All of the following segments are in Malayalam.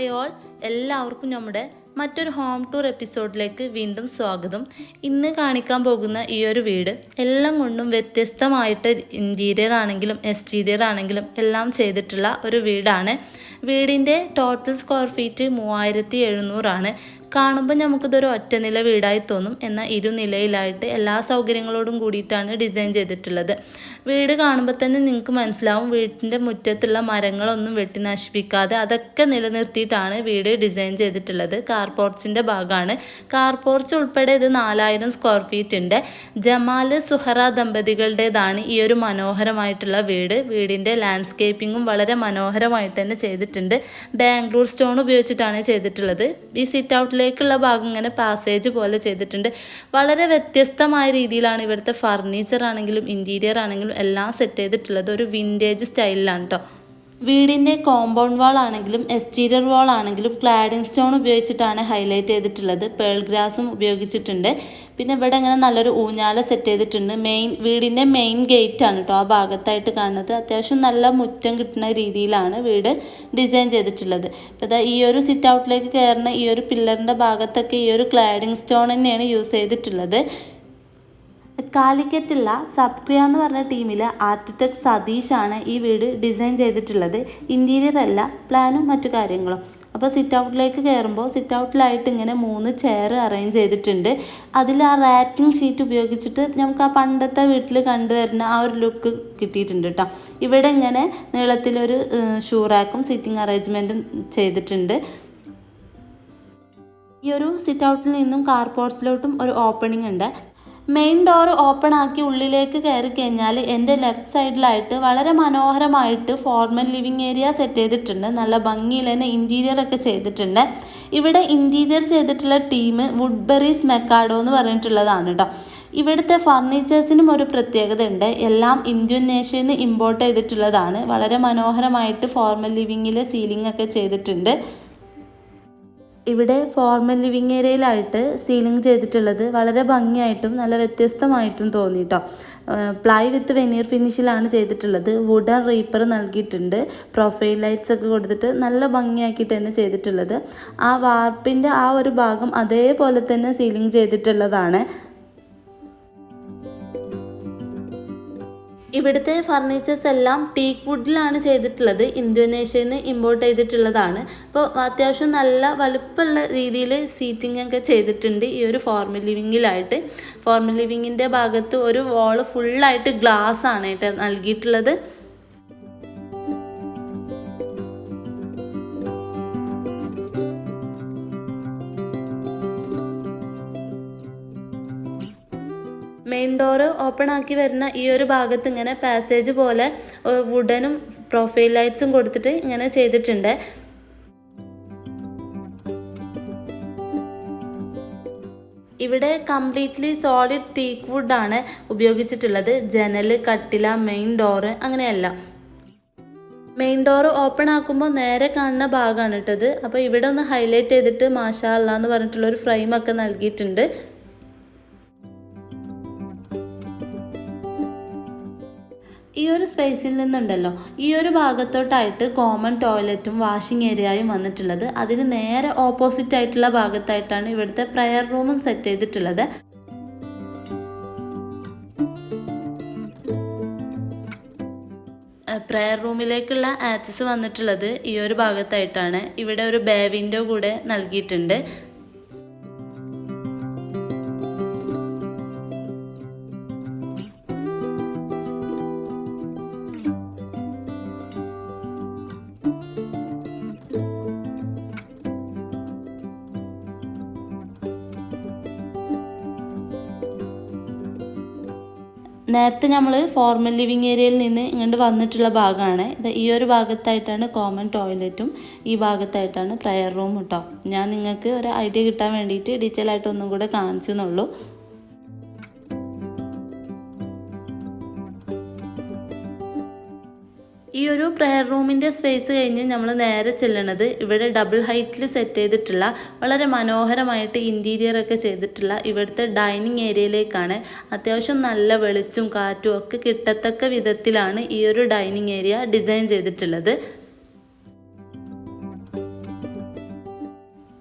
ഹായ് ഓൾ എല്ലാവർക്കും നമ്മുടെ മറ്റൊരു ഹോം ടൂർ എപ്പിസോഡിലേക്ക് വീണ്ടും സ്വാഗതം. ഇന്ന് കാണിക്കാൻ പോകുന്ന ഈ ഒരു വീട് എല്ലാം കൊണ്ടും വ്യത്യസ്തമായിട്ട് ഇന്റീരിയർ ആണെങ്കിലും എക്സ്റ്റീരിയർ ആണെങ്കിലും എല്ലാം ചെയ്തിട്ടുള്ള ഒരു വീടാണ്. വീടിന്റെ ടോട്ടൽ സ്ക്വയർ ഫീറ്റ് മൂവായിരത്തി എഴുന്നൂറാണ്. കാണുമ്പോൾ നമുക്കിതൊരു ഒറ്റ നില വീടായി തോന്നും. എന്നാൽ ഇരുനിലയിലായിട്ട് എല്ലാ സൗകര്യങ്ങളോടും കൂടിയിട്ടാണ് ഡിസൈൻ ചെയ്തിട്ടുള്ളത്. വീട് കാണുമ്പോൾ തന്നെ നിങ്ങൾക്ക് മനസ്സിലാവും വീട്ടിന്റെ മുറ്റത്തുള്ള മരങ്ങളൊന്നും വെട്ടി നശിപ്പിക്കാതെ അതൊക്കെ നിലനിർത്തിയിട്ടാണ് വീട് ഡിസൈൻ ചെയ്തിട്ടുള്ളത്. കാർ പോർച്ചിന്റെ ഭാഗമാണ്. കാർ പോർച്ച് ഉൾപ്പെടെ ഇത് നാലായിരം സ്ക്വയർ ഫീറ്റ് ഉണ്ട്. ജമാൽ സുഹറ ദമ്പതികളുടേതാണ് ഈ ഒരു മനോഹരമായിട്ടുള്ള വീട്. വീടിന്റെ ലാൻഡ്സ്കേപ്പിങ്ങും വളരെ മനോഹരമായിട്ട് തന്നെ ചെയ്തിട്ടുണ്ട്. ബാംഗ്ലൂർ സ്റ്റോൺ ഉപയോഗിച്ചിട്ടാണ് ചെയ്തിട്ടുള്ളത്. ഈ സിറ്റ് ഔട്ടിലേക്കുള്ള ഭാഗം ഇങ്ങനെ പാസേജ് പോലെ ചെയ്തിട്ടുണ്ട്. വളരെ വ്യത്യസ്തമായ രീതിയിലാണ് ഇവിടുത്തെ ഫർണിച്ചർ ആണെങ്കിലും ഇന്റീരിയർ ആണെങ്കിലും എല്ലാം സെറ്റ് ചെയ്തിട്ടുള്ളത്. ഒരു വിന്റേജ് സ്റ്റൈലിലാണ് കേട്ടോ വീടിന്റെ കോമ്പൗണ്ട് വാൾ ആണെങ്കിലും എക്സ്റ്റീരിയർ വാൾ ആണെങ്കിലും ക്ലാഡിംഗ് സ്റ്റോൺ ഉപയോഗിച്ചിട്ടാണ് ഹൈലൈറ്റ് ചെയ്തിട്ടുള്ളത്. പേൾ ഗ്രാസും ഉപയോഗിച്ചിട്ടുണ്ട്. പിന്നെ ഇവിടെ ഇങ്ങനെ നല്ലൊരു ഊഞ്ഞാല സെറ്റ് ചെയ്തിട്ടുണ്ട്. മെയിൻ വീടിന്റെ മെയിൻ ഗേറ്റ് ആണ് കേട്ടോ ആ ഭാഗത്തായിട്ട് കാണുന്നത്. അത്യാവശ്യം നല്ല മുറ്റം കിട്ടുന്ന രീതിയിലാണ് വീട് ഡിസൈൻ ചെയ്തിട്ടുള്ളത്. ഇപ്പോൾ ഇതാ ഈ ഒരു സിറ്റ് ഔട്ടിലേക്ക് കയറുന്ന ഈ ഒരു പില്ലറിന്റെ ഭാഗത്തൊക്കെ ഈ ഒരു ക്ലാഡിംഗ് സ്റ്റോൺ തന്നെയാണ് യൂസ് ചെയ്തിട്ടുള്ളത്. കാലിക്കറ്റുള്ള സപ്രിയ എന്ന് പറഞ്ഞ ടീമിലെ ആർക്കിടെക്ട് സതീഷാണ് ഈ വീട് ഡിസൈൻ ചെയ്തിട്ടുള്ളത്. ഇന്റീരിയർ അല്ല പ്ലാനും മറ്റു കാര്യങ്ങളും. അപ്പോൾ സിറ്റ് ഔട്ടിലേക്ക് കയറുമ്പോൾ സിറ്റ് ഔട്ടിലായിട്ട് ഇങ്ങനെ മൂന്ന് ചെയർ അറേഞ്ച് ചെയ്തിട്ടുണ്ട്. അതിൽ ആ റാറ്റിംഗ് ഷീറ്റ് ഉപയോഗിച്ചിട്ട് നമുക്ക് ആ പണ്ടത്തെ വീട്ടിൽ കണ്ടുവരുന്ന ആ ഒരു ലുക്ക് കിട്ടിയിട്ടുണ്ട് കേട്ടോ ഇവിടെ ഇങ്ങനെ നീളത്തിലൊരു ഷൂ റാക്കും സിറ്റിംഗ് അറേഞ്ച്മെന്റും ചെയ്തിട്ടുണ്ട്. ഈ ഒരു സിറ്റ് ഔട്ടിൽ നിന്നും കാർ പോർട്ടിലോട്ടും ഒരു ഓപ്പണിംഗ് ഉണ്ട്. മെയിൻ ഡോർ ഓപ്പൺ ആക്കി ഉള്ളിലേക്ക് കയറി കഴിഞ്ഞാൽ എന്റെ ലെഫ്റ്റ് സൈഡിലായിട്ട് വളരെ മനോഹരമായിട്ട് ഫോർമൽ ലിവിങ് ഏരിയ സെറ്റ് ചെയ്തിട്ടുണ്ട്. നല്ല ഭംഗിയിൽ തന്നെ ഇന്റീരിയർ ഒക്കെ ചെയ്തിട്ടുണ്ട്. ഇവിടെ ഇന്റീരിയർ ചെയ്തിട്ടുള്ള ടീം വുഡ്ബെറീസ് മെക്കാഡോ എന്ന് പറഞ്ഞിട്ടുള്ളതാണ് കേട്ടോ ഇവിടുത്തെ ഫർണിച്ചേഴ്സിനും ഒരു പ്രത്യേകത ഉണ്ട് എല്ലാം ഇന്ത്യൻ നേഷ്യയിൽ നിന്ന് ഇമ്പോർട്ട് ചെയ്തിട്ടുള്ളതാണ്. വളരെ മനോഹരമായിട്ട് ഫോർമൽ ലിവിങ്ങിൽ സീലിംഗ് ഒക്കെ ചെയ്തിട്ടുണ്ട്. ഇവിടെ ഫോർമൽ ലിവിങ് ഏരിയയിലായിട്ട് സീലിംഗ് ചെയ്തിട്ടുള്ളത് വളരെ ഭംഗിയായിട്ടും നല്ല വ്യത്യസ്തമായിട്ടും തോന്നി കേട്ടോ പ്ലൈ വിത്ത് വെനീർ ഫിനിഷിലാണ് ചെയ്തിട്ടുള്ളത്. വുഡൻ റീപ്പർ നൽകിയിട്ടുണ്ട്. പ്രൊഫൈൽ ലൈറ്റ്സ് ഒക്കെ കൊടുത്തിട്ട് നല്ല ഭംഗിയാക്കിയിട്ട് തന്നെ ചെയ്തിട്ടുള്ളത്. ആ വാർപ്പിന്റെ ആ ഒരു ഭാഗം അതേപോലെ തന്നെ സീലിംഗ് ചെയ്തിട്ടുള്ളതാണ്. ഇവിടുത്തെ ഫർണിച്ചേഴ്സ് എല്ലാം ടീക്ക് വുഡിലാണ് ചെയ്തിട്ടുള്ളത്. ഇന്തോനേഷ്യയിൽ നിന്ന് ഇമ്പോർട്ട് ചെയ്തിട്ടുള്ളതാണ്. അപ്പോൾ അത്യാവശ്യം നല്ല വലുപ്പമുള്ള രീതിയിൽ സീറ്റിംഗ് ഒക്കെ ചെയ്തിട്ടുണ്ട് ഈ ഒരു ഫോർമൽ ലിവിങ്ങിലായിട്ട് ഫോർമൽ ലിവിങ്ങിന്റെ ഭാഗത്ത് ഒരു വാൾ ഫുള്ളായിട്ട് ഗ്ലാസ് ആണ് കേട്ടോ നൽകിയിട്ടുള്ളത്. മെയിൻ ഡോറ് ഓപ്പൺ ആക്കി വരുന്ന ഈ ഒരു ഭാഗത്ത് ഇങ്ങനെ പാസേജ് പോലെ വുഡനും പ്രൊഫൈൽ ലൈറ്റ്സും കൊടുത്തിട്ട് ഇങ്ങനെ ചെയ്തിട്ടുണ്ട്. ഇവിടെ കംപ്ലീറ്റ്ലി സോളിഡ് ടീക്ക് വുഡാണ് ഉപയോഗിച്ചിട്ടുള്ളത്. ജനൽ കട്ടില മെയിൻ ഡോറ് അങ്ങനെയല്ല. മെയിൻ ഡോറ് ഓപ്പൺ ആക്കുമ്പോൾ നേരെ കാണുന്ന ഭാഗമാണ് ഇട്ടത് അപ്പോൾ ഇവിടെ ഒന്ന് ഹൈലൈറ്റ് ചെയ്തിട്ട് മാഷാ അല്ല എന്ന് പറഞ്ഞിട്ടുള്ള ഒരു ഫ്രെയിം ഒക്കെ നൽകിയിട്ടുണ്ട്. ഈ ഒരു സ്പേസിൽ നിന്നുണ്ടല്ലോ. ഈ ഒരു ഭാഗത്തോട്ടായിട്ട് കോമൺ ടോയ്ലറ്റും വാഷിംഗ് ഏരിയയും വന്നിട്ടുള്ളത്. അതിന് നേരെ ഓപ്പോസിറ്റ് ആയിട്ടുള്ള ഭാഗത്തായിട്ടാണ് ഇവിടുത്തെ പ്രയർ റൂമും സെറ്റ് ചെയ്തിട്ടുള്ളത്. പ്രയർ റൂമിലേക്കുള്ള ആക്സസ് വന്നിട്ടുള്ളത് ഈ ഒരു ഭാഗത്തായിട്ടാണ്. ഇവിടെ ഒരു ബേ വിൻഡോ കൂടെ നൽകിയിട്ടുണ്ട്. നേരത്തെ നമ്മൾ ഫോർമൽ ലിവിങ് ഏരിയയിൽ നിന്ന് ഇങ്ങോട്ട് വന്നിട്ടുള്ള ഭാഗമാണ്. ഇത് ഈ ഒരു ഭാഗത്തായിട്ടാണ് കോമൺ ടോയ്ലറ്റും ഈ ഭാഗത്തായിട്ടാണ് പ്രയർ റൂം കേട്ടോ ഞാൻ നിങ്ങൾക്ക് ഒരു ഐഡിയ കിട്ടാൻ വേണ്ടിയിട്ട് ഡീറ്റെയിൽ ആയിട്ട് ഒന്നും കൂടെ കാണിച്ചെന്നുള്ളൂ. ഈ ഒരു പ്രെയർ റൂമിന്റെ സ്പേസ് കഴിഞ്ഞ് നമ്മൾ നേരെ ചെല്ലണത് ഇവിടെ ഡബിൾ ഹൈറ്റിൽ സെറ്റ് ചെയ്തിട്ടുള്ള വളരെ മനോഹരമായിട്ട് ഇന്റീരിയർ ഒക്കെ ചെയ്തിട്ടുള്ള ഇവിടുത്തെ ഡൈനിങ് ഏരിയയിലേക്കാണ് അത്യാവശ്യം നല്ല വെളിച്ചും കാറ്റും ഒക്കെ കിട്ടത്തക്ക വിധത്തിലാണ് ഈ ഒരു ഡൈനിങ് ഏരിയ ഡിസൈൻ ചെയ്തിട്ടുള്ളത്.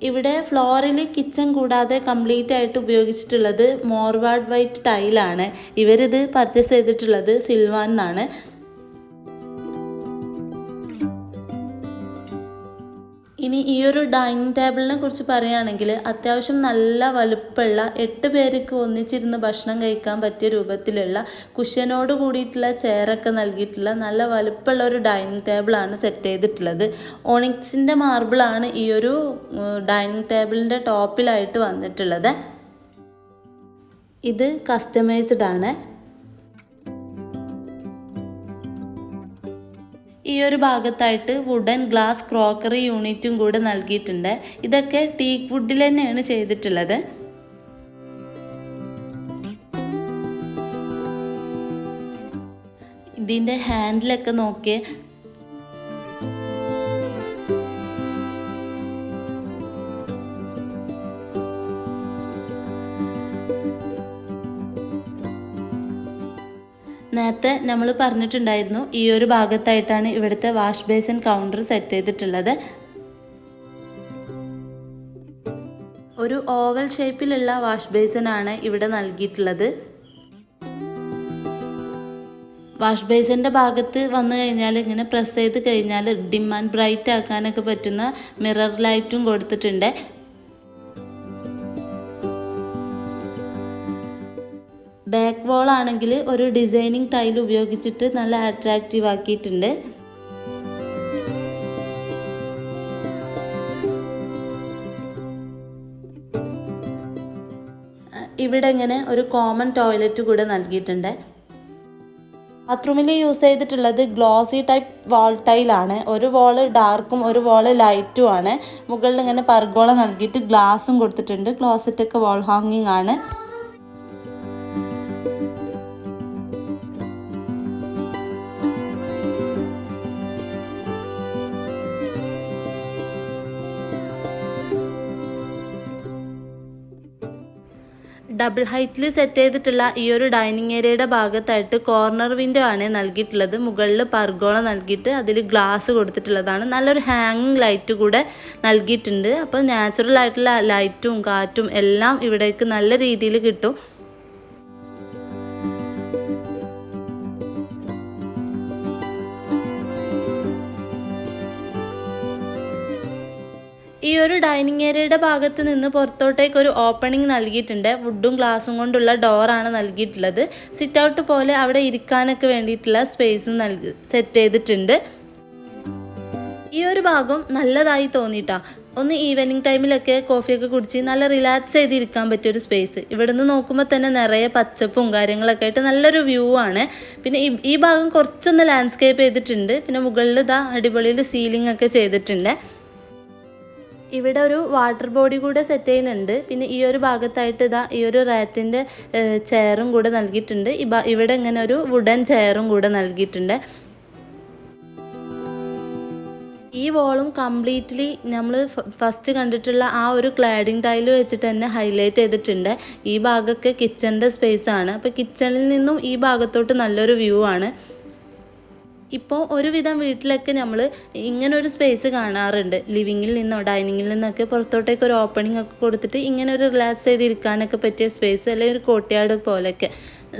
ഇവിടെ ഫ്ലോറിൽ കിച്ചൺ കൂടാതെ കംപ്ലീറ്റ് ആയിട്ട് ഉപയോഗിച്ചിട്ടുള്ളത് മോർവാഡ് വൈറ്റ് ടൈലാണ്. ഇവരിത് പർച്ചേസ് ചെയ്തിട്ടുള്ളത് സിൽവാൻ എന്നാണ്. ഇനി ഈ ഒരു ഡൈനിങ് ടേബിളിനെ കുറിച്ച് പറയുകയാണെങ്കിൽ അത്യാവശ്യം നല്ല വലുപ്പമുള്ള എട്ട് പേർക്ക് ഒന്നിച്ചിരുന്ന് ഭക്ഷണം കഴിക്കാൻ പറ്റിയ രൂപത്തിലുള്ള കുഷ്യനോട് കൂടിയിട്ടുള്ള ചെയറൊക്കെ നൽകിയിട്ടുള്ള നല്ല വലുപ്പമുള്ള ഒരു ഡൈനിങ് ടേബിളാണ് സെറ്റ് ചെയ്തിട്ടുള്ളത്. ഓണിക്സിന്റെ മാർബിളാണ് ഈ ഒരു ഡൈനിങ് ടേബിളിന്റെ ടോപ്പിലായിട്ട് വന്നിട്ടുള്ളത്. ഇത് കസ്റ്റമൈസ്ഡ് ആണ്. ഈ ഒരു ഭാഗത്തായിട്ട് വുഡൻ ഗ്ലാസ് ക്രോക്കറി യൂണിറ്റും കൂടെ നൽകിയിട്ടുണ്ട്. ഇതൊക്കെ ടീക്ക് വുഡിൽ തന്നെയാണ് ചെയ്തിട്ടുള്ളത്. ഇതിന്റെ ഹാൻഡിലൊക്കെ നോക്കിയേ നേരത്തെ നമ്മൾ പറഞ്ഞിട്ടുണ്ടായിരുന്നു ഈ ഒരു ഭാഗത്തായിട്ടാണ് ഇവിടുത്തെ വാഷ് ബേസിൻ കൗണ്ടർ സെറ്റ് ചെയ്തിട്ടുള്ളത്. ഒരു ഓവൽ ഷേപ്പിലുള്ള വാഷ് ബേസിനാണ് ഇവിടെ നൽകിയിട്ടുള്ളത്. വാഷ് ബേസിന്റെ ഭാഗത്ത് വന്നു കഴിഞ്ഞാൽ ഇങ്ങനെ പ്രസ് ചെയ്ത് കഴിഞ്ഞാൽ ഡിം ആൻഡ് ബ്രൈറ്റ് ആക്കാനൊക്കെ പറ്റുന്ന മിറർ ലൈറ്റും കൊടുത്തിട്ടുണ്ട്. ബാക്ക് വോൾ ആണെങ്കിൽ ഒരു ഡിസൈനിങ് ടൈൽ ഉപയോഗിച്ചിട്ട് നല്ല അട്രാക്റ്റീവ് ആക്കിയിട്ടുണ്ട്. ഇവിടെ ഇങ്ങനെ ഒരു കോമൺ ടോയ്ലറ്റ് കൂടെ നൽകിയിട്ടുണ്ട്. ബാത്റൂമിൽ യൂസ് ചെയ്തിട്ടുള്ളത് ഗ്ലോസി ടൈപ്പ് വാൾ ടൈലാണ് ഒരു വാൾ ഡാർക്കും ഒരു വാൾ ലൈറ്റും ആണ്. മുകളിൽ ഇങ്ങനെ പർഗോള നൽകിയിട്ട് ഗ്ലാസും കൊടുത്തിട്ടുണ്ട്. ക്ലോസറ്റൊക്കെ വാൾ ഹാങ്ങിങ് ആണ്. ഡബിൾ ഹൈറ്റിൽ സെറ്റ് ചെയ്തിട്ടുള്ള ഈ ഒരു ഡൈനിങ് ഏരിയയുടെ ഭാഗത്തായിട്ട് കോർണർ വിൻഡോ ആണ് നൽകിയിട്ടുള്ളത്. മുകളിൽ പർഗോള നൽകിയിട്ട് അതിൽ ഗ്ലാസ് കൊടുത്തിട്ടുള്ളതാണ്. നല്ലൊരു ഹാങ്ങിങ് ലൈറ്റ് കൂടെ നൽകിയിട്ടുണ്ട്. അപ്പോൾ നാച്ചുറൽ ആയിട്ടുള്ള ലൈറ്റും കാറ്റും എല്ലാം ഇവിടേക്ക് നല്ല രീതിയിൽ കിട്ടും. ഈ ഒരു ഡൈനിങ് ഏരിയയുടെ ഭാഗത്ത് നിന്ന് പുറത്തോട്ടേക്ക് ഒരു ഓപ്പണിംഗ് നൽകിയിട്ടുണ്ട്. വുഡും ഗ്ലാസും കൊണ്ടുള്ള ഡോറാണ് നൽകിയിട്ടുള്ളത്. സിറ്റ് ഔട്ട് പോലെ അവിടെ ഇരിക്കാനൊക്കെ വേണ്ടിയിട്ടുള്ള സ്പേസും നൽകി സെറ്റ് ചെയ്തിട്ടുണ്ട്. ഈ ഒരു ഭാഗം നല്ലതായി തോന്നിയിട്ടാ. ഒന്ന് ഈവനിങ് ടൈമിലൊക്കെ കോഫിയൊക്കെ കുടിച്ച് നല്ല റിലാക്സ് ചെയ്തിരിക്കാൻ പറ്റിയ ഒരു സ്പേസ്. ഇവിടെ നിന്ന് നോക്കുമ്പോൾ തന്നെ നിറയെ പച്ചപ്പും കാര്യങ്ങളൊക്കെ ആയിട്ട് നല്ലൊരു വ്യൂ ആണ്. പിന്നെ ഈ ഭാഗം കുറച്ചൊന്ന് ലാൻഡ്സ്കേപ്പ് ചെയ്തിട്ടുണ്ട്. പിന്നെ മുകളിൽ ഇതാ അടിപൊളിയിൽ സീലിംഗ് ഒക്കെ ചെയ്തിട്ടുണ്ട്. ഇവിടെ ഒരു വാട്ടർ ബോഡി കൂടെ സെറ്റ് ചെയ്യുന്നുണ്ട്. പിന്നെ ഈ ഒരു ഭാഗത്തായിട്ട് ഇതാ ഈ ഒരു റാറ്റിന്റെ ചെയറും കൂടെ നൽകിയിട്ടുണ്ട്. ഇവിടെ ഇങ്ങനെ ഒരു വുഡൻ ചെയറും കൂടെ നൽകിയിട്ടുണ്ട്. ഈ വോളും കംപ്ലീറ്റ്ലി നമ്മൾ ഫസ്റ്റ് കണ്ടിട്ടുള്ള ആ ഒരു ക്ലാഡിങ് ടൈൽ വെച്ചിട്ട് തന്നെ ഹൈലൈറ്റ് ചെയ്തിട്ടുണ്ട്. ഈ ഭാഗമൊക്കെ കിച്ചണിന്റെ സ്പേസ് ആണ്. അപ്പോൾ കിച്ചണിൽ നിന്നും ഈ ഭാഗത്തോട്ട് നല്ലൊരു വ്യൂ ആണ്. ഇപ്പോൾ ഒരുവിധം വീട്ടിലൊക്കെ നമ്മൾ ഇങ്ങനൊരു സ്പേസ് കാണാറുണ്ട്. ലിവിങ്ങിൽ നിന്നോ ഡൈനിങ്ങിൽ നിന്നൊക്കെ പുറത്തോട്ടേക്ക് ഒരു ഓപ്പണിംഗ് ഒക്കെ കൊടുത്തിട്ട് ഇങ്ങനെ ഒരു റിലാക്സ് ചെയ്തിരിക്കാനൊക്കെ പറ്റിയ സ്പേസ് അല്ലെങ്കിൽ ഒരു കോട്ടയാട് പോലെയൊക്കെ.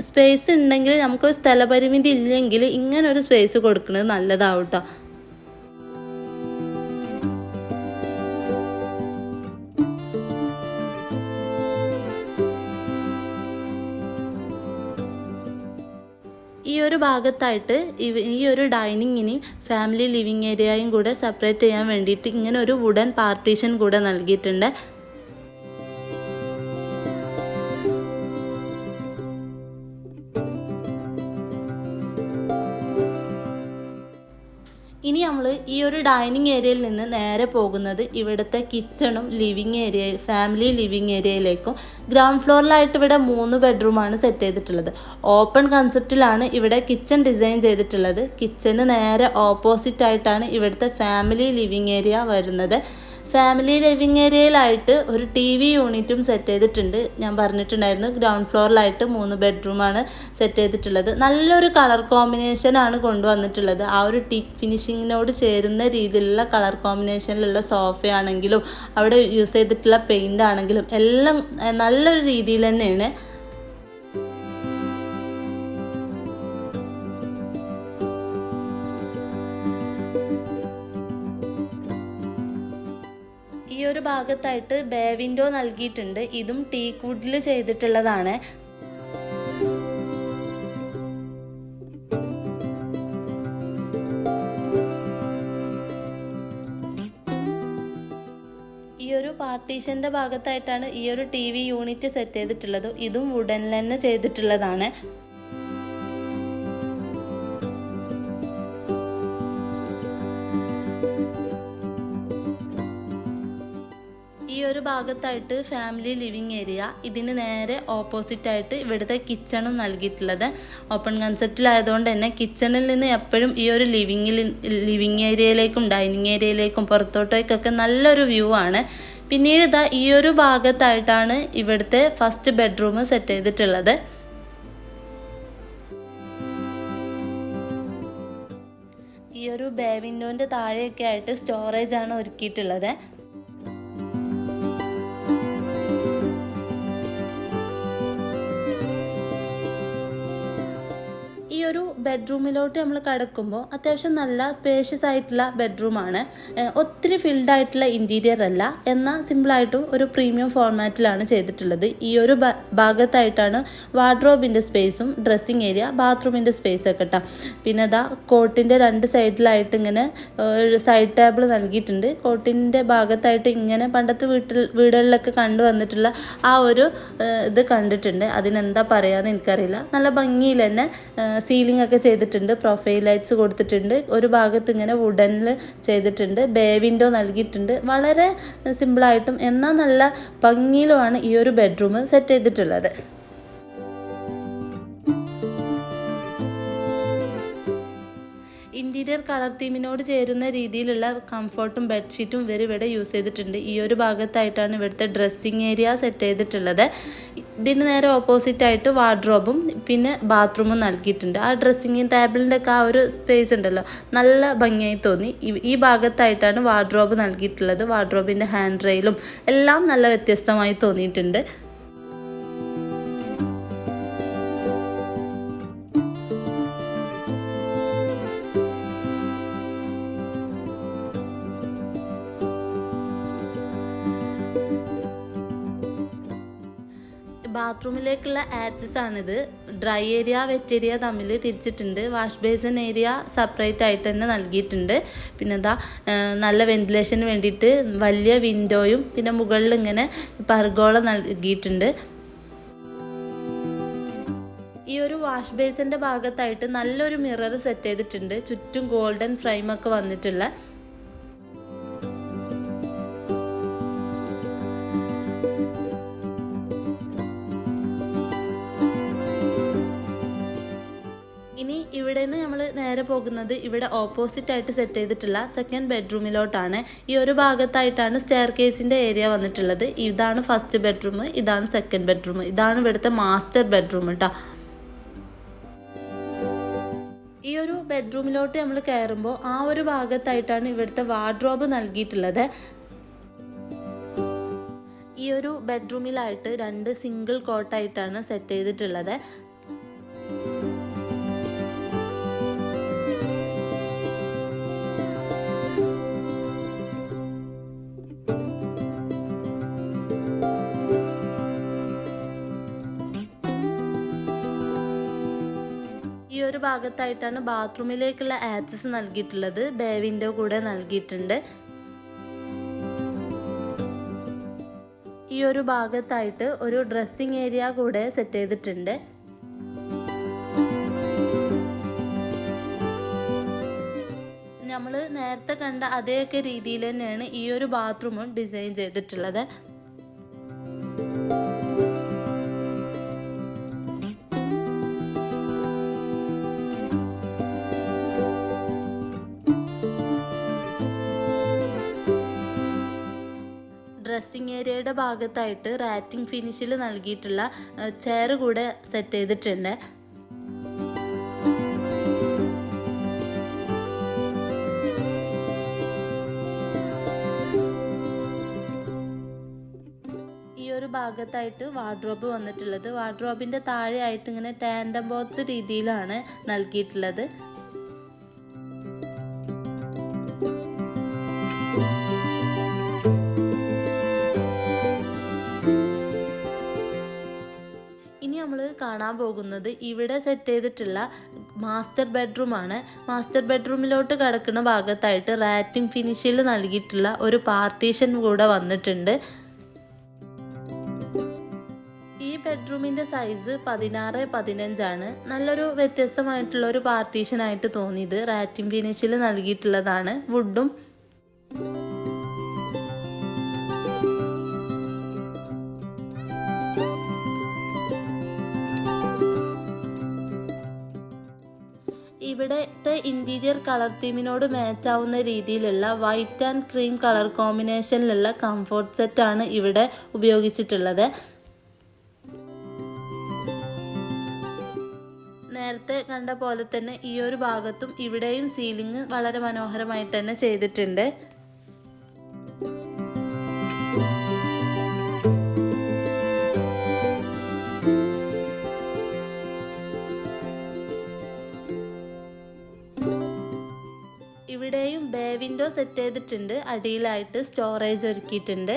സ്പേസ് ഉണ്ടെങ്കിൽ നമുക്കൊരു സ്ഥലപരിമിതി ഇല്ലെങ്കിൽ ഇങ്ങനൊരു സ്പേസ് കൊടുക്കുന്നത് നല്ലതാവും കേട്ടോ ഈ ഒരു ഭാഗത്തായിട്ട് ഈ ഒരു ഡൈനിങ്ങിന് ഫാമിലി ലിവിങ് ഏരിയയും കൂടെ സെപ്പറേറ്റ് ചെയ്യാൻ വേണ്ടിയിട്ട് ഇങ്ങനെ ഒരു വുഡൻ പാർട്ടീഷൻ കൂടെ നൽകിയിട്ടുണ്ട്. ഇനി നമ്മൾ ഈ ഒരു ഡൈനിങ് ഏരിയയിൽ നിന്ന് നേരെ പോകുന്നത് ഇവിടുത്തെ കിച്ചണും ലിവിങ് ഏരിയ ഫാമിലി ലിവിങ് ഏരിയയിലേക്കും. ഗ്രൗണ്ട് ഫ്ലോറിലായിട്ട് ഇവിടെ മൂന്ന് ബെഡ്റൂമാണ് സെറ്റ് ചെയ്തിട്ടുള്ളത്. ഓപ്പൺ കൺസെപ്റ്റിലാണ് ഇവിടെ കിച്ചൺ ഡിസൈൻ ചെയ്തിട്ടുള്ളത്. കിച്ചന് നേരെ ഓപ്പോസിറ്റ് ആയിട്ടാണ് ഇവിടുത്തെ ഫാമിലി ലിവിങ് ഏരിയ വരുന്നത്. ഫാമിലി ലിവിങ് ഏരിയയിലായിട്ട് ഒരു ടി വി യൂണിറ്റും സെറ്റ് ചെയ്തിട്ടുണ്ട്. ഞാൻ പറഞ്ഞിട്ടുണ്ടായിരുന്നു ഗ്രൗണ്ട് ഫ്ലോറിലായിട്ട് മൂന്ന് ബെഡ്റൂമാണ് സെറ്റ് ചെയ്തിട്ടുള്ളത്. നല്ലൊരു കളർ കോമ്പിനേഷനാണ് കൊണ്ടുവന്നിട്ടുള്ളത്. ആ ഒരു ടീക്ക് ഫിനിഷിങ്ങിനോട് ചേരുന്ന രീതിയിലുള്ള കളർ കോമ്പിനേഷനിലുള്ള സോഫയാണെങ്കിലും അവിടെ യൂസ് ചെയ്തിട്ടുള്ള പെയിന്റ് ആണെങ്കിലും എല്ലാം നല്ലൊരു രീതിയിൽ തന്നെയാണ്. ഈ ഒരു ഭാഗത്തായിട്ട് ബേ വിൻഡോ നൽകിയിട്ടുണ്ട്. ഇതും ടീക്ക് വുഡിൽ ചെയ്തിട്ടുള്ളതാണ്. ഈ ഒരു പാർട്ടീഷന്റെ ഭാഗത്തായിട്ടാണ് ഈ ഒരു ടി വി യൂണിറ്റ് സെറ്റ് ചെയ്തിട്ടുള്ളത്. ഇതും വുഡനിൽ തന്നെ ചെയ്തിട്ടുള്ളതാണ്. ഭാഗത്തായിട്ട് ഫാമിലി ലിവിങ് ഏരിയ ഇതിന് നേരെ ഓപ്പോസിറ്റ് ആയിട്ട് ഇവിടുത്തെ കിച്ചണും നൽകിയിട്ടുള്ളത്. ഓപ്പൺ കൺസെപ്റ്റിലായതുകൊണ്ട് തന്നെ കിച്ചണിൽ നിന്ന് എപ്പോഴും ഈ ഒരു ലിവിങ്ങിൽ ലിവിങ് ഏരിയയിലേക്കും ഡൈനിങ് ഏരിയയിലേക്കും പുറത്തോട്ടേക്കൊക്കെ നല്ലൊരു വ്യൂ ആണ്. പിന്നീട് ഇതാ ഈ ഒരു ഭാഗത്തായിട്ടാണ് ഇവിടുത്തെ ഫസ്റ്റ് ബെഡ്റൂം സെറ്റ് ചെയ്തിട്ടുള്ളത്. ഈ ഒരു ബേ വിൻഡോന്റെ താഴെയൊക്കെ ആയിട്ട് സ്റ്റോറേജ് ആണ് ഒരുക്കിയിട്ടുള്ളത്. ഒരു ബെഡ്റൂമിലോട്ട് നമ്മൾ കടക്കുമ്പോൾ അത്യാവശ്യം നല്ല സ്പേഷ്യസ് ആയിട്ടുള്ള ബെഡ്റൂമാണ്. ഒത്തിരി ഫിൽഡ് ആയിട്ടുള്ള ഇന്റീരിയർ അല്ല. എന്നാൽ സിമ്പിളായിട്ടും ഒരു പ്രീമിയം ഫോർമാറ്റിലാണ് ചെയ്തിട്ടുള്ളത്. ഈ ഒരു ഭാഗത്തായിട്ടാണ് വാർഡ്രോബിന്റെ സ്പേസും ഡ്രസ്സിങ് ഏരിയ ബാത്റൂമിന്റെ സ്പേസ് ഒക്കെ കേട്ടോ പിന്നെ അതാ കോട്ടിന്റെ രണ്ട് സൈഡിലായിട്ട് ഇങ്ങനെ ഒരു സൈഡ് ടേബിൾ നൽകിയിട്ടുണ്ട്. കോട്ടിന്റെ ഭാഗത്തായിട്ട് ഇങ്ങനെ പണ്ടത്തെ വീട്ടിൽ വീടുകളിലൊക്കെ കണ്ടുവന്നിട്ടുള്ള ആ ഒരു ഇത് കണ്ടിട്ടുണ്ട്. അതിനെന്താ പറയുക എന്ന് എനിക്കറിയില്ല. നല്ല ഭംഗിയിൽ തന്നെ സീലിംഗ് ഒക്കെ ചെയ്തിട്ടുണ്ട് പ്രൊഫൈൽ ലൈറ്റ്സ് കൊടുത്തിട്ടുണ്ട്. ഒരു ഭാഗത്ത് ഇങ്ങനെ വുഡനിൽ ചെയ്തിട്ടുണ്ട് ബേ വിൻഡോ നൽകിയിട്ടുണ്ട്. വളരെ സിമ്പിളായിട്ടും എന്നാൽ നല്ല ഭംഗിയിലുമാണ് ഈ ഒരു ബെഡ്റൂം സെറ്റ് ചെയ്തിട്ടുള്ളത്. ഇന്റീരിയർ കളർ തീമിനോട് ചേരുന്ന രീതിയിലുള്ള കംഫർട്ടും ബെഡ്ഷീറ്റും ഇവർ ഇവിടെ യൂസ് ചെയ്തിട്ടുണ്ട്. ഈ ഒരു ഭാഗത്തായിട്ടാണ് ഇവിടുത്തെ ഡ്രസ്സിങ് ഏരിയ സെറ്റ് ചെയ്തിട്ടുള്ളത്. ഇതിന് നേരെ ഓപ്പോസിറ്റ് ആയിട്ട് വാർഡ്രോബും പിന്നെ ബാത്റൂമും നൽകിയിട്ടുണ്ട്. ആ ഡ്രസ്സിങ് ടേബിളിന്റെ ഒക്കെ ആ ഒരു സ്പേസ് ഉണ്ടല്ലോ നല്ല ഭംഗിയായി തോന്നി. ഈ- ഭാഗത്തായിട്ടാണ് വാർഡ്രോബ് നൽകിയിട്ടുള്ളത്. വാർഡ്രോബിന്റെ ഹാൻഡ് റെയിലും എല്ലാം നല്ല വ്യത്യസ്തമായി തോന്നിയിട്ടുണ്ട്. ബാത്റൂമിലേക്കുള്ള ആക്സസ് ആണിത്. ഡ്രൈ ഏരിയ വെറ്റ് ഏരിയ തമ്മിൽ തിരിച്ചിട്ടുണ്ട്. വാഷ് ബേസിൻ ഏരിയ സെപ്പറേറ്റ് ആയിട്ട് തന്നെ നൽകിയിട്ടുണ്ട്. പിന്നെ എന്താ നല്ല വെന്റിലേഷന് വേണ്ടിയിട്ട് വലിയ വിൻഡോയും പിന്നെ മുകളിൽ ഇങ്ങനെ പർഗോള നൽകിയിട്ടുണ്ട്. ഈ ഒരു വാഷ് ബേസിന്റെ ഭാഗത്തായിട്ട് നല്ലൊരു മിറർ സെറ്റ് ചെയ്തിട്ടുണ്ട്. ചുറ്റും ഗോൾഡൻ ഫ്രെയിമൊക്കെ വന്നിട്ടുള്ള നേരെ പോകുന്നത് ഇവിടെ ഓപ്പോസിറ്റ് ആയിട്ട് സെറ്റ് ചെയ്തിട്ടുള്ള സെക്കൻഡ് ബെഡ്റൂമിലോട്ടാണ് ഈ ഒരു ഭാഗത്തായിട്ടാണ് സ്റ്റെയർ കേസിന്റെ ഏരിയ വന്നിട്ടുള്ളത്. ഇതാണ് ഫസ്റ്റ് ബെഡ്റൂം ഇതാണ് സെക്കൻഡ് ബെഡ്റൂം ഇതാണ് ഇവിടുത്തെ മാസ്റ്റർ ബെഡ്റൂം കേട്ടോ ഈ ഒരു ബെഡ്റൂമിലോട്ട് നമ്മൾ കയറുമ്പോൾ ആ ഒരു ഭാഗത്തായിട്ടാണ് ഇവിടുത്തെ വാർഡ്രോബ് നൽകിയിട്ടുള്ളത്. ഈ ഒരു ബെഡ്റൂമിലായിട്ട് രണ്ട് സിംഗിൾ കോട്ടായിട്ടാണ് സെറ്റ് ചെയ്തിട്ടുള്ളത്. ഭാഗത്തായിട്ടാണ് ബാത്റൂമിലേക്കുള്ള ആക്സസ് നൽകിയിട്ടുള്ളത്. ബേവിന്റെ കൂടെ നൽകിയിട്ടുണ്ട്. ഈ ഒരു ഭാഗത്തായിട്ട് ഒരു ഡ്രസ്സിംഗ് ഏരിയ കൂടെ സെറ്റ് ചെയ്തിട്ടുണ്ട്. നമ്മൾ നേരത്തെ കണ്ട അതേയൊക്കെ രീതിയിൽ തന്നെയാണ് ഈ ഒരു ബാത്റൂമും ഡിസൈൻ ചെയ്തിട്ടുള്ളത്. ഡ്രസ്സിങ് ഏരിയയുടെ ഭാഗത്തായിട്ട് റാറ്റിംഗ് ഫിനിഷിൽ നൽകിയിട്ടുള്ള ചെയർ കൂടെ സെറ്റ് ചെയ്തിട്ടുണ്ട്. ഒരു ഭാഗത്തായിട്ട് വാർഡ്രോബ് വന്നിട്ടുള്ളത്. വാർഡ്രോബിന്റെ താഴെയായിട്ട് ഇങ്ങനെ ടാൻഡം ബോക്സ് രീതിയിലാണ് നൽകിയിട്ടുള്ളത്. കാണാൻ പോകുന്നത് ഇവിടെ സെറ്റ് ചെയ്തിട്ടുള്ള മാസ്റ്റർ ബെഡ്റൂം ആണ്. മാസ്റ്റർ ബെഡ്റൂമിലോട്ട് കിടക്കുന്ന ഭാഗത്തായിട്ട് റാറ്റിംഗ് ഫിനിഷിൽ നൽകിയിട്ടുള്ള ഒരു പാർട്ടീഷൻ കൂടെ വന്നിട്ടുണ്ട്. ഈ ബെഡ്റൂമിന്റെ സൈസ് പതിനാറ് പതിനഞ്ചാണ് നല്ലൊരു വ്യത്യസ്തമായിട്ടുള്ള ഒരു പാർട്ടീഷനായിട്ട് തോന്നിയത് റാറ്റിംഗ് ഫിനിഷിൽ നൽകിയിട്ടുള്ളതാണ്. വുഡും ഇവിടുത്തെ ഇന്റീരിയർ കളർ തീമിനോട് മാച്ച് ആവുന്ന രീതിയിലുള്ള വൈറ്റ് ആൻഡ് ക്രീം കളർ കോമ്പിനേഷനിലുള്ള കംഫോർട്ട് സെറ്റാണ് ഇവിടെ ഉപയോഗിച്ചിട്ടുള്ളത്. നേരത്തെ കണ്ട പോലെ തന്നെ ഈ ഒരു ഭാഗത്തും ഇവിടെയും സീലിംഗ് വളരെ മനോഹരമായിട്ട് തന്നെ ചെയ്തിട്ടുണ്ട്. ഇവിടെയും ബേ വിൻഡോ സെറ്റ് ചെയ്തിട്ടുണ്ട്. അടിയിലായിട്ട് സ്റ്റോറേജ് ഒരുക്കിയിട്ടുണ്ട്.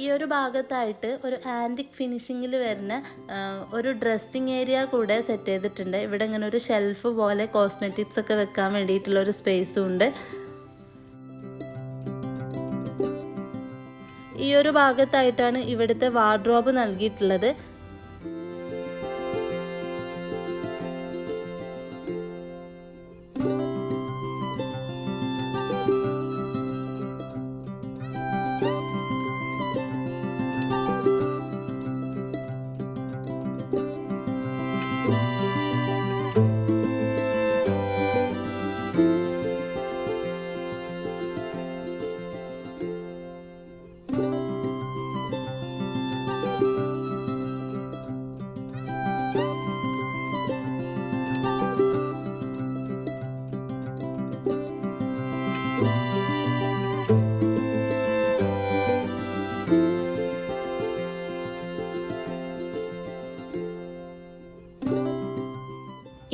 ഈ ഒരു ഭാഗത്തായിട്ട് ഒരു ആന്റിക് ഫിനിഷിങ്ങിൽ വരുന്ന ഒരു ഡ്രസ്സിങ് ഏരിയ കൂടെ സെറ്റ് ചെയ്തിട്ടുണ്ട്. ഇവിടെ ഇങ്ങനെ ഒരു ഷെൽഫ് പോലെ കോസ്മെറ്റിക്സ് ഒക്കെ വെക്കാൻ വേണ്ടിയിട്ടുള്ള ഒരു സ്പേസും ഉണ്ട്. ഈ ഒരു ഭാഗത്തായിട്ടാണ് ഇവിടുത്തെ വാർഡ്രോബ് നൽകിയിട്ടുള്ളത്.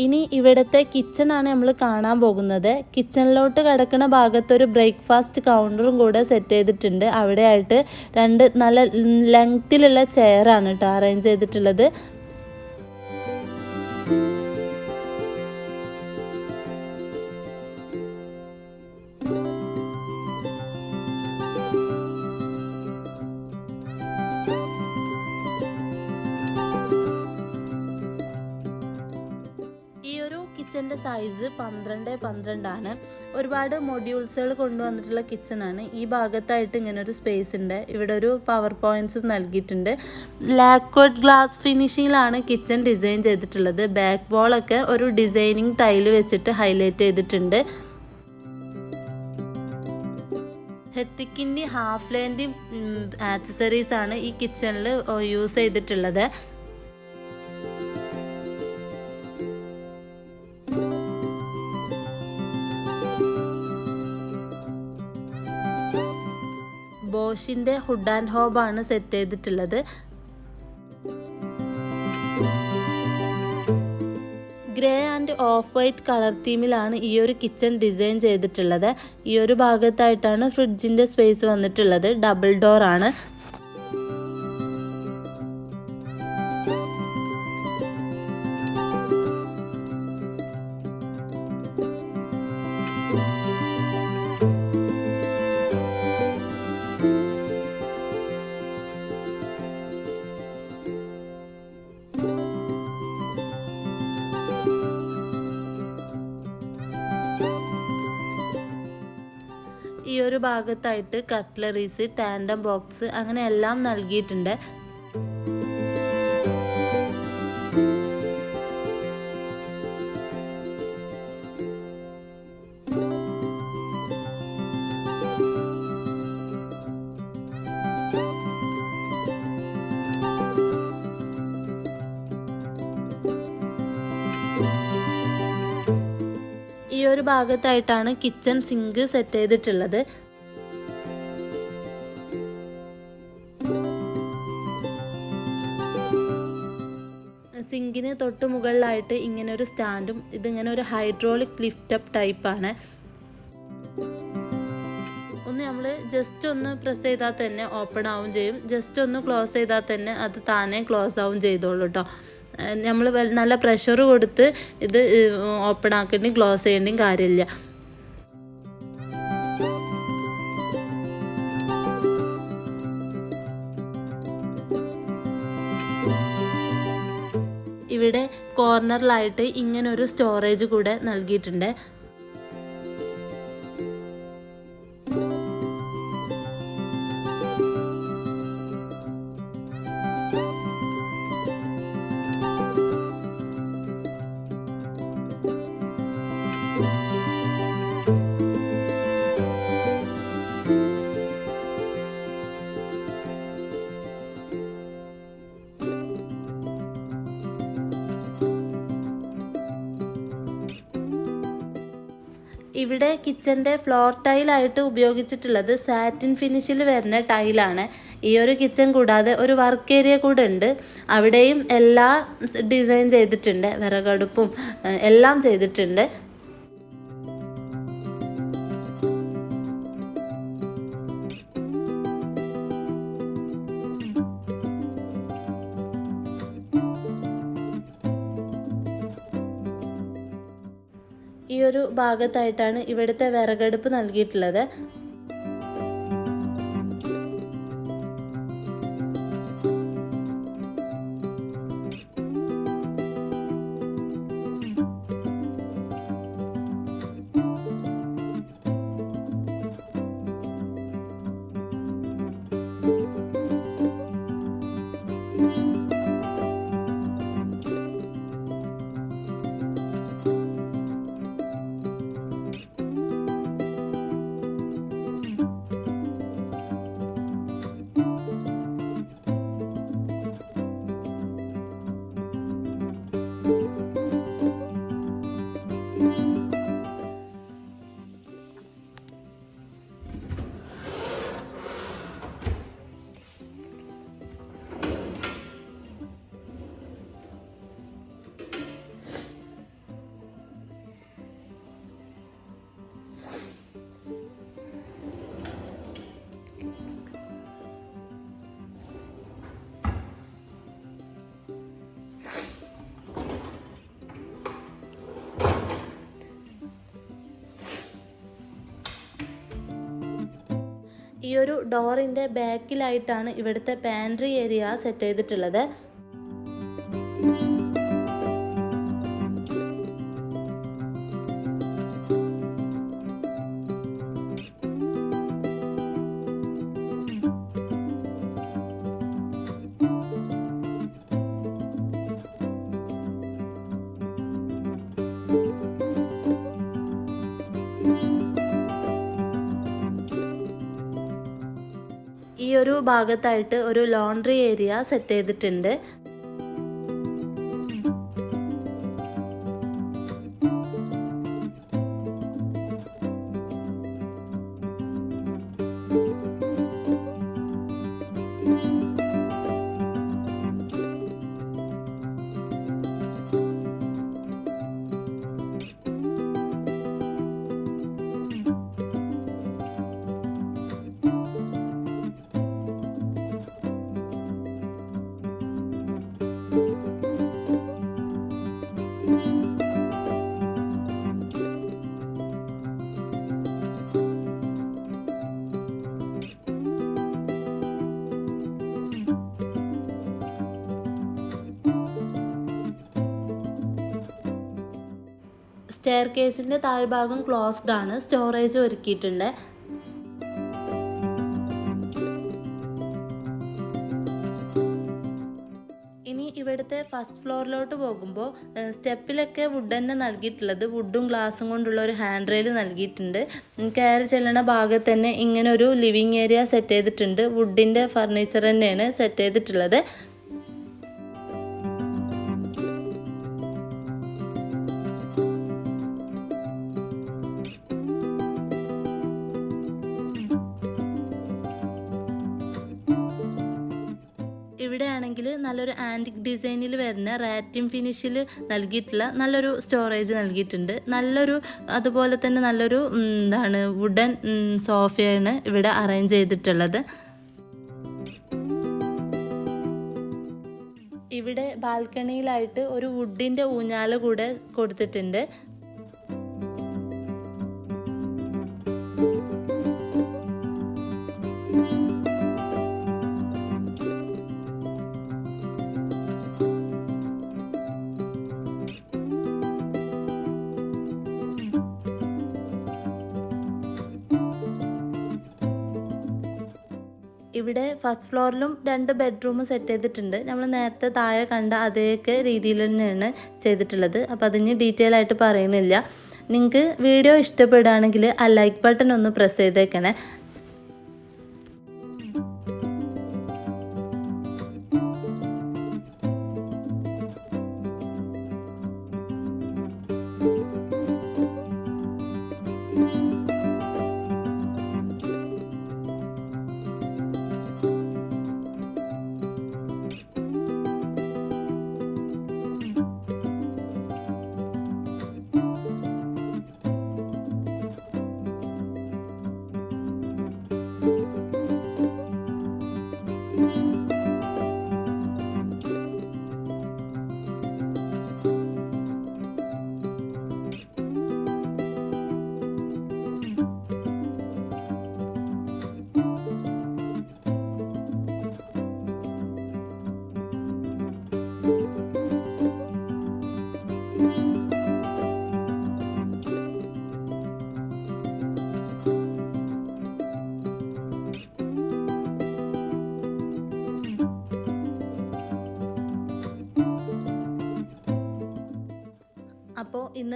ഇനി ഇവിടുത്തെ ആണ് നമ്മൾ കാണാൻ പോകുന്നത്. കിച്ചണിലോട്ട് കിടക്കുന്ന ഭാഗത്ത് ഒരു ബ്രേക്ക്ഫാസ്റ്റ് കൗണ്ടറും കൂടെ സെറ്റ് ചെയ്തിട്ടുണ്ട്. അവിടെയായിട്ട് രണ്ട് നല്ല ലെങ്തിലുള്ള ചെയറാണ് കേട്ടോ അറേഞ്ച് ചെയ്തിട്ടുള്ളത്. കിച്ചന്റെ സൈസ് പന്ത്രണ്ട് പന്ത്രണ്ടാണ്. ഒരുപാട് മൊഡ്യൂൾസുകൾ കൊണ്ടുവന്നിട്ടുള്ള കിച്ചണാണ് ഈ ഭാഗത്തായിട്ട് ഇങ്ങനെ ഒരു സ്പേസ് ഉണ്ട്. ഇവിടെ ഒരു പവർ പോയിന്റ്സും നൽകിയിട്ടുണ്ട്. ലാക്വേഡ് ഗ്ലാസ് ഫിനിഷിങ്ങിലാണ് കിച്ചൺ ഡിസൈൻ ചെയ്തിട്ടുള്ളത്. ബാക്ക് വാളൊക്കെ ഒരു ഡിസൈനിങ് ടൈൽ വെച്ചിട്ട് ഹൈലൈറ്റ് ചെയ്തിട്ടുണ്ട്. ഹെത്തിക്കിന്റെ ഹാഫ് ലൈന്റെ ആക്സസറീസ് ആണ് ഈ കിച്ചണിൽ യൂസ് ചെയ്തിട്ടുള്ളത്. ബോഷിന്റെ ഹുഡ് ആൻഡ് ഹോബ് ആണ് സെറ്റ് ചെയ്തിട്ടുള്ളത്. Grey and off white colour തീമിലാണ് ഈ ഒരു കിച്ചൺ ഡിസൈൻ ചെയ്തിട്ടുള്ളത്. ഈ ഒരു ഭാഗത്തായിട്ടാണ് ഫ്രിഡ്ജിന്റെ സ്പേസ് വന്നിട്ടുള്ളത്. ഡബിൾ ഡോർ ആണ് ഭാഗത്തായിട്ട് കട്ട്ലറീസ് ടാൻഡം ബോക്സ് അങ്ങനെ എല്ലാം നൽകിയിട്ടുണ്ട്. ഈ ഒരു ഭാഗത്തായിട്ടാണ് കിച്ചൺ സിങ്ക് സെറ്റ് ചെയ്തിട്ടുള്ളത്. സിങ്കിന് തൊട്ട് മുകളിലായിട്ട് ഇങ്ങനെ ഒരു സ്റ്റാൻഡും ഇതിങ്ങനെ ഒരു ഹൈഡ്രോളിക് ലിഫ്റ്റപ്പ് ടൈപ്പാണ്. ഒന്ന് നമ്മൾ ജസ്റ്റ് ഒന്ന് പ്രസ് ചെയ്താൽ തന്നെ ഓപ്പൺ ആവും ചെയ്യും. ജസ്റ്റ് ഒന്ന് ക്ലോസ് ചെയ്താൽ തന്നെ അത് താനേ ക്ലോസ് ആവും ചെയ്തോളൂ കേട്ടോ നമ്മൾ നല്ല പ്രഷർ കൊടുത്ത് ഇത് ഓപ്പൺ ആക്കേണ്ടിയും ക്ലോസ് ചെയ്യേണ്ടിയും കാര്യമില്ല. കോർണറിലായിട്ട് ഇങ്ങനെ ഒരു സ്റ്റോറേജ് കൂടെ നൽകിയിട്ടുണ്ട്. കിച്ചന്റെ ഫ്ലോർ ടൈലായിട്ട് ഉപയോഗിച്ചിട്ടുള്ളത് സാറ്റിൻ ഫിനിഷിൽ വരുന്ന ടൈലാണ് ഈ ഒരു കിച്ചൺ കൂടാതെ ഒരു വർക്ക് ഏരിയ കൂടെ ഉണ്ട്. അവിടെയും എല്ലാം ഡിസൈൻ ചെയ്തിട്ടുണ്ട്. വിറകടുപ്പും എല്ലാം ചെയ്തിട്ടുണ്ട്. ഒരു ഭാഗത്തായിട്ടാണ് ഇവിടുത്തെ വിറകടുപ്പ് നൽകിയിട്ടുള്ളത്. ഈ ഒരു ഡോറിന്റെ ബാക്കിലായിട്ടാണ് ഇവിടുത്തെ പാൻട്രി ഏരിയ സെറ്റ് ചെയ്തിട്ടുള്ളത്. ഒരു ഭാഗത്തായിട്ട് ഒരു ലോണ്ടറി ഏരിയ സെറ്റ് ചെയ്തിട്ടുണ്ട്. സ്റ്റെയർ കേസിന്റെ താഴ്ഭാഗം ക്ലോസ്ഡ് ആണ്. സ്റ്റോറേജ് ഒരുക്കിയിട്ടുണ്ട്. ഇനി ഇവിടുത്തെ ഫസ്റ്റ് ഫ്ലോറിലോട്ട് പോകുമ്പോൾ സ്റ്റെപ്പിലൊക്കെ വുഡ് തന്നെ നൽകിയിട്ടുള്ളത്. വുഡും ഗ്ലാസും കൊണ്ടുള്ള ഒരു ഹാൻഡ് റെയിൽ നൽകിയിട്ടുണ്ട്. കയറി ചെല്ലണ ഭാഗത്ത് തന്നെ ഇങ്ങനെ ഒരു ലിവിങ് ഏരിയ സെറ്റ് ചെയ്തിട്ടുണ്ട്. വുഡിന്റെ ഫർണിച്ചർ തന്നെയാണ് സെറ്റ് ചെയ്തിട്ടുള്ളത്. ഇവിടെയാണെങ്കിൽ നല്ലൊരു ആന്റിക് ഡിസൈനിൽ വരുന്ന റാറ്റിം ഫിനിഷിൽ നൽകിയിട്ടുള്ള നല്ലൊരു സ്റ്റോറേജ് നൽകിയിട്ടുണ്ട്. നല്ലൊരു അതുപോലെ തന്നെ നല്ലൊരു എന്താണ് വുഡൻ സോഫയാണ് ഇവിടെ അറേഞ്ച് ചെയ്തിട്ടുള്ളത്. ഇവിടെ ബാൽക്കണിയിലായിട്ട് ഒരു വുഡിന്റെ ഊഞ്ഞാൽ കൂടെ കൊടുത്തിട്ടുണ്ട്. ഇവിടെ ഫസ്റ്റ് ഫ്ലോറിലും രണ്ട് ബെഡ്റൂം സെറ്റ് ചെയ്തിട്ടുണ്ട്. നമ്മൾ നേരത്തെ താഴെ കണ്ട അതേക്കെ രീതിയിൽ തന്നെയാണ് ചെയ്തിട്ടുള്ളത്. അപ്പോൾ അതിന് ഡീറ്റെയിൽ ആയിട്ട് പറയുന്നില്ല. നിങ്ങൾക്ക് വീഡിയോ ഇഷ്ടപ്പെടുകയാണെങ്കിൽ ആ ലൈക്ക് ബട്ടൺ ഒന്ന് പ്രസ് ചെയ്തേക്കണേ.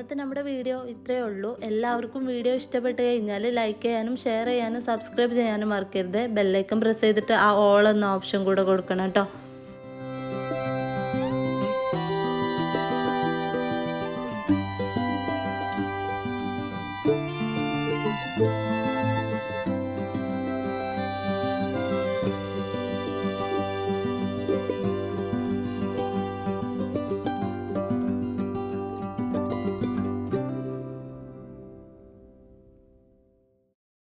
ഇന്നത്തെ നമ്മുടെ വീഡിയോ ഇത്രയേ ഉള്ളൂ. എല്ലാവർക്കും വീഡിയോ ഇഷ്ടപ്പെട്ട് കഴിഞ്ഞാൽ ലൈക്ക് ചെയ്യാനും ഷെയർ ചെയ്യാനും സബ്സ്ക്രൈബ് ചെയ്യാനും മറക്കരുത്. ബെല്ലൈക്കൺ പ്രസ് ചെയ്തിട്ട് ആ ഓൾ എന്ന ഓപ്ഷൻ കൂടെ കൊടുക്കണം കേട്ടോ.